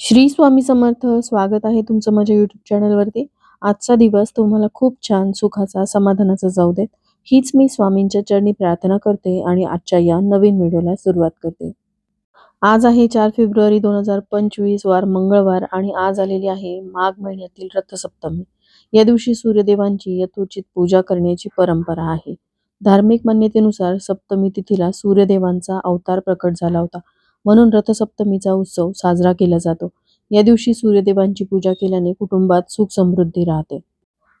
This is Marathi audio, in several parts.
श्री स्वामी समर्थ स्वागत आहे तुमचं माझ्या यूट्यूब चॅनलवरती आजचा दिवस तुम्हाला खूप छान सुखाचा समाधानाचा जाऊ देत. हीच मी स्वामींच्या चरणी प्रार्थना करते आणि आजच्या या नवीन व्हिडिओला सुरुवात करते. आज आहे चार फेब्रुवारी दोन हजार पंचवीस वार मंगळवार आणि आज आलेली आहे माघ महिन्यातील रथसप्तमी. या दिवशी सूर्यदेवांची यथोचित पूजा करण्याची परंपरा आहे. धार्मिक मान्यतेनुसार सप्तमी तिथीला सूर्यदेवांचा अवतार प्रकट झाला होता. म्हणून रथसप्तमीचा उत्सव साजरा केला जातो. या दिवशी सूर्यदेवांची पूजा केल्याने कुटुंबात सुख समृद्धी राहते.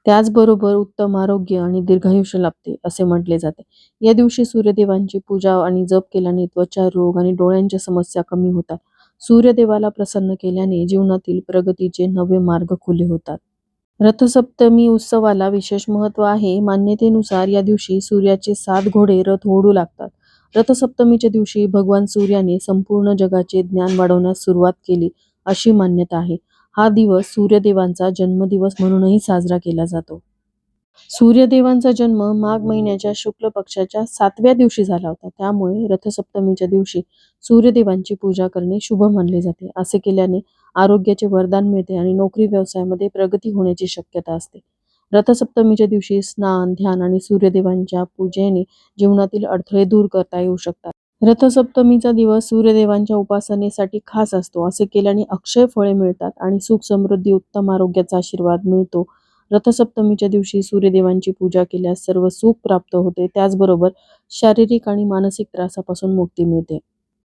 त्याचबरोबर उत्तम आरोग्य आणि दीर्घायुष्य लाभते असे म्हटले जाते. या दिवशी सूर्यदेवांची पूजा आणि जप केल्याने त्वचा रोग आणि डोळ्यांच्या समस्या कमी होतात. सूर्यदेवाला प्रसन्न केल्याने जीवनातील प्रगतीचे नवे मार्ग खुले होतात. रथसप्तमी उत्सवाला विशेष महत्त्व आहे. मान्यतेनुसार या दिवशी सूर्याचे सात घोडे रथ ओढू लागतात. रथसप्तमीच्या दिवशी भगवान सूर्याने संपूर्ण जगाचे ज्ञान वाढवण्यास सुरुवात केली अशी मान्यता आहे. हा दिवस सूर्यदेवांचा जन्मदिवस म्हणूनही साजरा केला जातो. सूर्यदेवांचा जन्म माघ महिन्याच्या शुक्ल पक्षाच्या सातव्या दिवशी झाला होता. त्यामुळे रथसप्तमीच्या दिवशी सूर्यदेवांची पूजा करणे शुभ मानले जाते. असे केल्याने आरोग्याचे वरदान मिळते आणि नोकरी व्यवसायामध्ये प्रगती होण्याची शक्यता असते. रथसप्तमीच्या दिवशी स्नान ध्यान आणि सूर्यदेवांच्या पूजेने जीवनातील अडथळे दूर करता येऊ शकतात. रथसप्तमीचा दिवस सूर्यदेवांच्या उपासनेसाठी खास असतो असे केल्याने अक्षय फळे मिळतात आणि सुख समृद्धी उत्तम आरोग्याचा आशीर्वाद मिळतो. रथसप्तमीच्या दिवशी सूर्यदेवांची पूजा केल्यास सर्व सुख प्राप्त होते त्याचबरोबर शारीरिक आणि मानसिक त्रासापासून मुक्ती मिळते.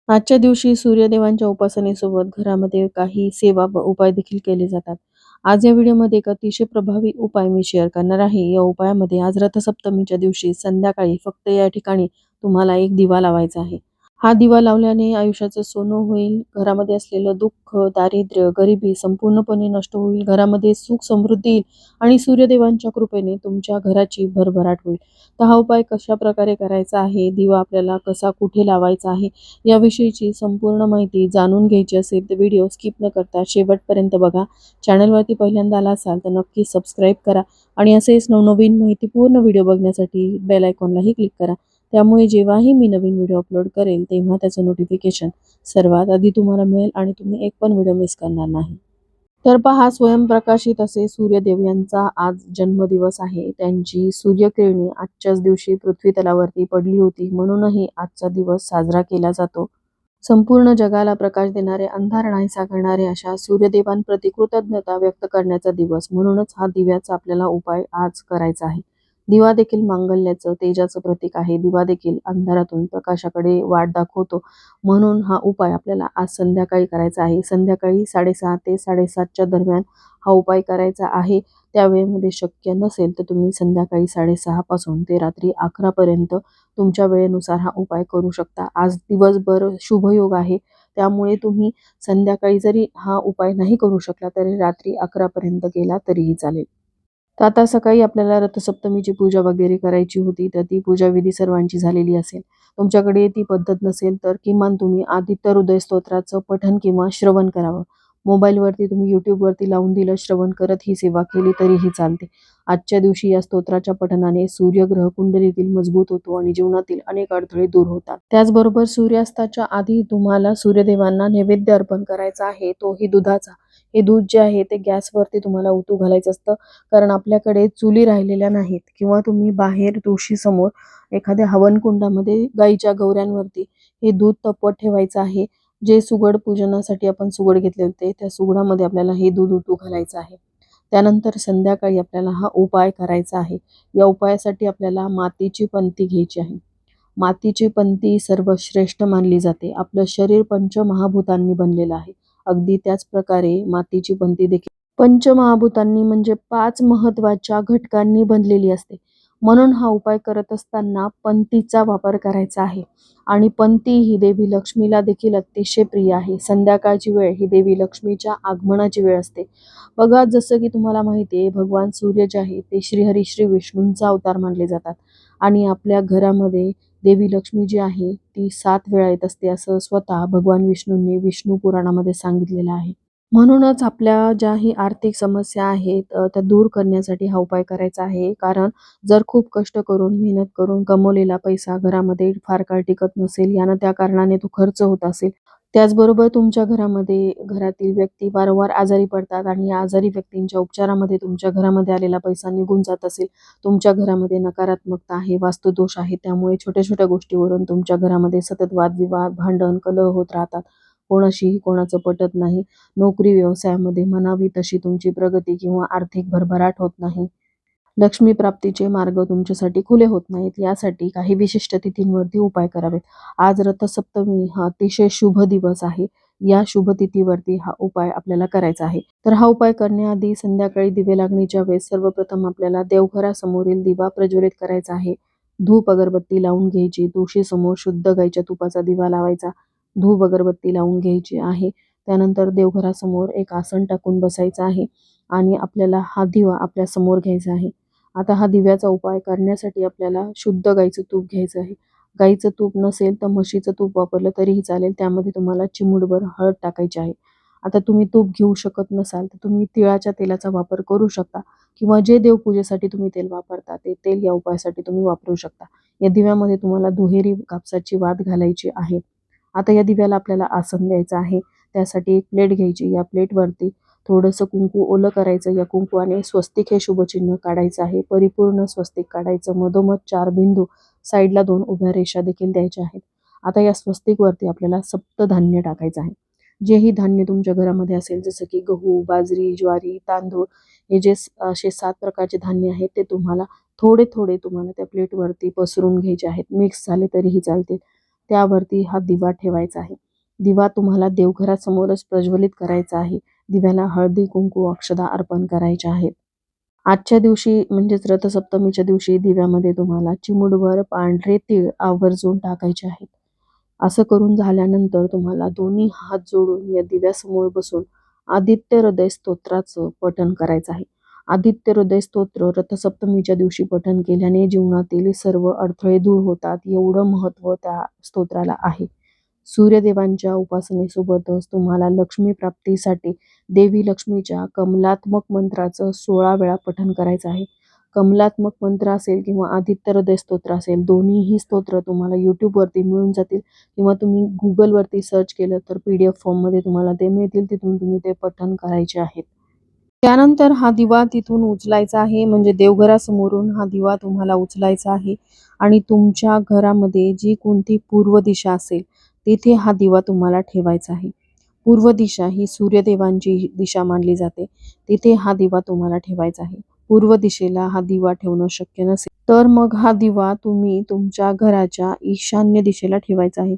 आजच्या दिवशी सूर्यदेवांच्या उपासनेसोबत घरामध्ये काही सेवा व उपाय देखील केले जातात. आज या व्हिडिओमध्ये एक अतिशय प्रभावी उपाय मी शेअर करणार आहे. या उपायामध्ये आज रथसप्तमीच्या दिवशी संध्याकाळी फक्त या ठिकाणी तुम्हाला एक दिवा लावायचा आहे. हा दिवा लावल्याने आयुष्याचं सोनं होईल घरामध्ये असलेलं दुःख दारिद्र्य गरिबी संपूर्णपणे नष्ट होईल घरामध्ये सुख समृद्धी येईल आणि सूर्यदेवांच्या कृपेने तुमच्या घराची भरभराट होईल. तर हा उपाय कशा प्रकारे करायचा आहे? दिवा आपल्याला कसा कुठे लावायचा आहे? याविषयीची संपूर्ण माहिती जाणून घ्यायची असेल तर व्हिडिओ स्किप न करता शेवटपर्यंत बघा. चॅनलवरती पहिल्यांदा आला असाल तर नक्की सबस्क्राईब करा आणि असेच नवनवीन माहितीपूर्ण व्हिडिओ बघण्यासाठी बेल आयकॉनलाही क्लिक करा. त्यामुळे जेव्हाही मी नवीन व्हिडिओ अपलोड करेल तेव्हा त्याचं नोटिफिकेशन सर्वात आधी तुम्हाला मिळेल आणि तुम्ही एक पण व्हिडिओ मिस करणार नाही. तर पहा स्वयंप्रकाशित असे सूर्यदेव यांचा आज जन्मदिवस आहे. त्यांची सूर्यकिरणे आजच्याच दिवशी पृथ्वी तलावरती पडली होती. म्हणूनही आजचा दिवस साजरा केला जातो. संपूर्ण जगाला प्रकाश देणारे अंधार नाहीसा करणारे अशा सूर्यदेवांप्रती कृतज्ञता व्यक्त करण्याचा दिवस. म्हणूनच हा दिव्याचा आपल्याला उपाय आज करायचा आहे. दिवा देखील मांगल्याचं तेजाचं प्रतीक आहे. दिवा देखील अंधारातून प्रकाशाकडे वाट दाखवतो. म्हणून हा उपाय आपल्याला आज संध्याकाळी करायचा आहे. संध्याकाळी साडेसहा ते साडेसातच्या दरम्यान हा उपाय करायचा आहे. त्या वेळेमध्ये शक्य नसेल तर तुम्ही संध्याकाळी साडेसहापासून ते रात्री अकरापर्यंत तुमच्या वेळेनुसार हा उपाय करू शकता. आज दिवसभर शुभयोग आहे. त्यामुळे तुम्ही संध्याकाळी जरी हा उपाय नाही करू शकला तरी रात्री अकरापर्यंत केला तरीही चालेल. तर आता सकाळी आपल्याला रथसप्तमीची पूजा वगैरे करायची होती तर ती पूजा विधी सर्वांची झालेली असेल. तुमच्याकडे ती पद्धत नसेल तर किमान तुम्ही आदित्य हृदय स्तोत्राचं पठन किंवा श्रवण करावं. मोबाईलवरती तुम्ही यूट्यूबवरती लावून दिलं श्रवण करत ही सेवा केली तरीही चालते. आजच्या दिवशी या स्तोत्राच्या पठनाने सूर्यग्रह कुंडलीतील मजबूत होतो आणि जीवनातील अनेक अडथळे दूर होतात. त्याचबरोबर सूर्यास्ताच्या आधी तुम्हाला सूर्यदेवांना नैवेद्य अर्पण करायचा आहे तोही दुधाचा. हे दूध जे आहे ते गॅसवरती तुम्हाला उतू घालायचं असतं. कारण आपल्याकडे चुली राहिलेल्या नाहीत किंवा तुम्ही बाहेर तुळशीसमोर एखाद्या हवनकुंडामध्ये गाईच्या गवऱ्यांवरती हे दूध तपवत ठेवायचं आहे. जे सुगड पूजनासाठी आपण सुगड घेतले होते त्या सुगडामध्ये आपल्याला हे दूध उतू घालायचं आहे. त्यानंतर संध्याकाळी आपल्याला हा उपाय करायचा आहे. या उपायासाठी आपल्याला मातीची पंती घ्यायची आहे. मातीची पंती सर्वश्रेष्ठ मानली जाते. आपलं शरीर पंचमहाभूतांनी बनलेलं आहे. अगदी त्याच प्रकारे मातीची पंती देखील. पंचमहाभूतांनी म्हणजे पाच महत्त्वाच्या घटकांनी बनलेली असते. म्हणून हा उपाय करत असताना पंतीचा वापर करायचा आहे. आणि पंती ही देवी लक्ष्मीला देखील अतिशय प्रिय आहे. संध्याकाळची वेळ ही देवी लक्ष्मीच्या आगमनाची वेळ असते. बघा जसं की तुम्हाला माहिती आहे भगवान सूर्य जे आहे ते श्रीहरी श्री विष्णूंचा अवतार मानले जातात. आणि आपल्या घरामध्ये देवी लक्ष्मी जी आहे ती सात वेळा येत असते असं स्वतः भगवान विष्णूंनी विष्णू पुराणामध्ये सांगितलेलं आहे. म्हणूनच आपल्या ज्याही आर्थिक समस्या आहेत त्या दूर करण्यासाठी हा उपाय करायचा आहे. कारण जर खूप कष्ट करून मेहनत करून कमवलेला पैसा घरामध्ये फार काळ टिकत नसेल यानं त्या कारणाने तो खर्च होत असेल त्याचबरोबर तुमच्या घरामध्ये घरातील व्यक्ती वारंवार आजारी पडतात आणि या आजारी व्यक्तींच्या उपचारामध्ये तुमच्या घरामध्ये आलेला पैसा निघून जात असेल तुमच्या घरामध्ये नकारात्मकता आहे वास्तुदोष आहे त्यामुळे छोट्या छोट्या गोष्टीवरून तुमच्या घरामध्ये सतत वादविवाद भांडण कलह होत राहतात. कोणाशीही कोणाचं पटत नाही. नोकरी व्यवसायामध्ये म्हणावी तशी तुमची प्रगती किंवा आर्थिक भरभराट होत नाही. लक्ष्मी प्राप्तीचे मार्ग तुमच्यासाठी खुले होत नाहीत. यासाठी काही विशिष्ट तिथींवरती उपाय करावेत. आज रथसप्तमी हा अतिशय शुभ दिवस आहे. या शुभ तिथीवरती हा उपाय आपल्याला करायचा आहे. तर हा उपाय करण्याआधी संध्याकाळी दिवे लागणीच्या वेळेस सर्वप्रथम आपल्याला देवघरासमोरील दिवा प्रज्वलित करायचा आहे. धूप अगरबत्ती लावून घ्यायची. तुळशी समोर शुद्ध गाईच्या तुपाचा दिवा लावायचा. धूप अगरबत्ती लावून घ्यायची आहे. त्यानंतर देवघरासमोर एक आसन टाकून बसायचं आहे. आणि आपल्याला हा दिवा आपल्यासमोर घ्यायचा आहे. आता हा दिव्याचा उपाय करण्यासाठी आपल्याला शुद्ध गाईचं तूप घ्यायचं आहे. गाईचं तूप नसेल तर म्हशीचं तूप वापरलं तरीही चालेल. त्यामध्ये तुम्हाला चिमूटभर हळद टाकायची आहे. आता तुम्ही तूप घेऊ शकत नसाल तर तुम्ही तिळाच्या तेलाचा वापर करू शकता किंवा जे देवपूजेसाठी तुम्ही तेल वापरता ते तेल या उपायासाठी तुम्ही वापरू शकता. या दिव्यामध्ये तुम्हाला दुहेरी कापसाची वात घालायची आहे. आता या दिव्याला आपल्याला आसन द्यायचं आहे. त्यासाठी एक प्लेट घ्यायची. या प्लेटवरती थोडंसं कुंकू ओलं करायचं या कुंकवाने स्वस्तिक हे शुभचिन्ह काढायचं आहे. परिपूर्ण स्वस्तिक काढायचं. मधोमध चार बिंदू साईडला दोन उभ्या रेषा देखील द्यायच्या आहेत. आता या स्वस्तिकवरती आपल्याला सप्तधान्य टाकायचं आहे. जेही धान्य तुमच्या घरामध्ये असेल जसं की गहू बाजरी ज्वारी तांदूळ हे जे असे सात प्रकारचे धान्य आहेत ते तुम्हाला थोडे थोडे तुम्हाला त्या प्लेटवरती पसरून घ्यायचे आहेत. मिक्स झाले तरीही चालतील. त्यावरती हा दिवा ठेवायचा आहे. दिवा तुम्हाला देवघरासमोरच प्रज्वलित करायचा आहे. दिव्याला हळदी कुंकू अक्षदा अर्पण करायच्या आहेत. आजच्या दिवशी म्हणजेच रथसप्तमीच्या दिवशी दिव्यामध्ये तुम्हाला चिमुडभर पांढरे तीळ आवर्जून टाकायचे आहेत. असं करून झाल्यानंतर तुम्हाला दोन्ही हात जोडून या दिव्यासमोर बसून आदित्य हृदय स्तोत्राचं पठण करायचं आहे. आदित्य हृदय स्तोत्र रथसप्तमीच्या दिवशी पठण केल्याने जीवनातील सर्व अडथळे दूर होतात. एवढं महत्त्व त्या स्तोत्राला आहे. सूर्यदेवांच्या उपासनेसोबतच तुम्हाला लक्ष्मी प्राप्तीसाठी देवी लक्ष्मीच्या कमलात्मक मंत्राचं सोळा वेळा पठण करायचं आहे. कमलात्मक मंत्र असेल किंवा आदित्य हृदय स्तोत्र असेल दोन्हीही स्तोत्र तुम्हाला यूट्यूबवरती मिळून जातील किंवा तुम्ही गुगलवरती सर्च केलं तर पी डी एफ फॉर्ममध्ये तुम्हाला ते मिळतील तिथून तुम्ही ते पठण करायचे आहेत. त्यानंतर हा दिवा तिथून उचलायचा आहे म्हणजे देवघरासमोरून हा दिवा तुम्हाला उचलायचा आहे. आणि तुमच्या घरामध्ये जी कोणती पूर्व दिशा असेल तिथे हा दिवा तुम्हाला ठेवायचा आहे. पूर्व दिशा ही सूर्यदेवांची दिशा मानली जाते. तिथे हा दिवा तुम्हाला ठेवायचा आहे. पूर्व दिशेला हा दिवा ठेवणं शक्य नसेल तर मग हा दिवा तुम्ही तुमच्या घराच्या ईशान्य दिशेला ठेवायचा आहे.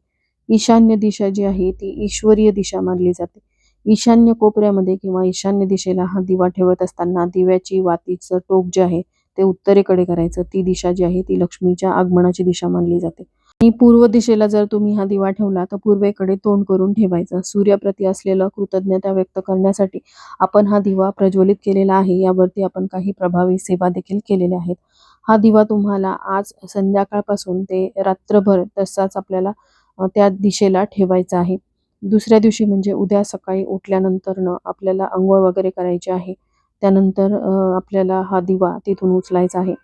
ईशान्य दिशा जी आहे ती ईश्वरीय दिशा मानली जाते. ईशान्य कोपऱ्यामध्ये किंवा ईशान्य दिशेला हा दिवा ठेवत असताना दिव्याची वातीचं टोक जे आहे ते उत्तरेकडे करायचं. ती दिशा जी आहे ती लक्ष्मीच्या आगमनाची दिशा मानली जाते. आणि पूर्व दिशेला जर तुम्ही हा दिवा ठेवला तर पूर्वेकडे तोंड करून ठेवायचा. सूर्याप्रती असलेलं कृतज्ञता व्यक्त करण्यासाठी आपण हा दिवा प्रज्वलित केलेला आहे. यावरती आपण काही प्रभावी सेवा देखील केलेल्या आहेत. हा दिवा तुम्हाला आज संध्याकाळपासून ते रात्रभर तसाच आपल्याला त्या दिशेला ठेवायचा आहे. दुसऱ्या दिवशी म्हणजे उद्या सकाळी उठल्यानंतरनं आपल्याला आंघोळ वगैरे करायची आहे. त्यानंतर आपल्याला हा दिवा तिथून उचलायचा आहे.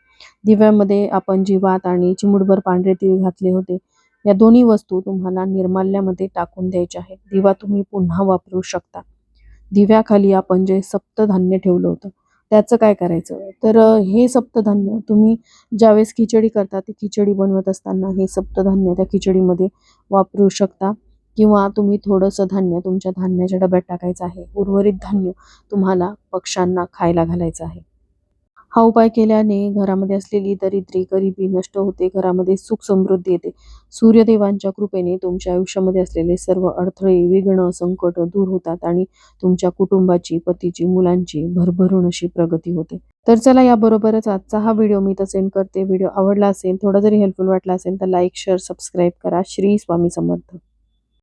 दिव्यामध्ये आपण जीवात आणि चिमुडभर पांढरे तीळ घातले होते. या दोन्ही वस्तू तुम्हाला निर्माल्यामध्ये टाकून द्यायच्या आहेत. दिवा तुम्ही पुन्हा वापरू शकता. दिव्याखाली आपण जे सप्तधान्य ठेवलं होतं त्याचं काय करायचं? तर हे सप्तधान्य तुम्ही ज्यावेळेस खिचडी करता ती खिचडी बनवत असताना हे सप्तधान्य त्या खिचडीमध्ये वापरू शकता. किंवा तुम्ही थोडंसं धान्य तुमच्या धान्याच्या डब्यात टाकायचं आहे. उर्वरित धान्य तुम्हाला पक्ष्यांना खायला घालायचं आहे. हा उपाय केल्याने घरामध्ये असलेली दरिद्री गरिबी नष्ट होते घरामध्ये सुख समृद्धी येते. सूर्यदेवांच्या कृपेने तुमच्या आयुष्यामध्ये असलेले सर्व अडथळे विघ्न संकट दूर होतात आणि तुमच्या कुटुंबाची पतीची मुलांची भरभरून अशी प्रगती होते. तर चला याबरोबरच आजचा हा व्हिडिओ मी तर सेंड करते. व्हिडिओ आवडला असेल थोडा जरी हेल्पफुल वाटला असेल तर लाईक शेअर सबस्क्राईब करा. श्री स्वामी समर्थ.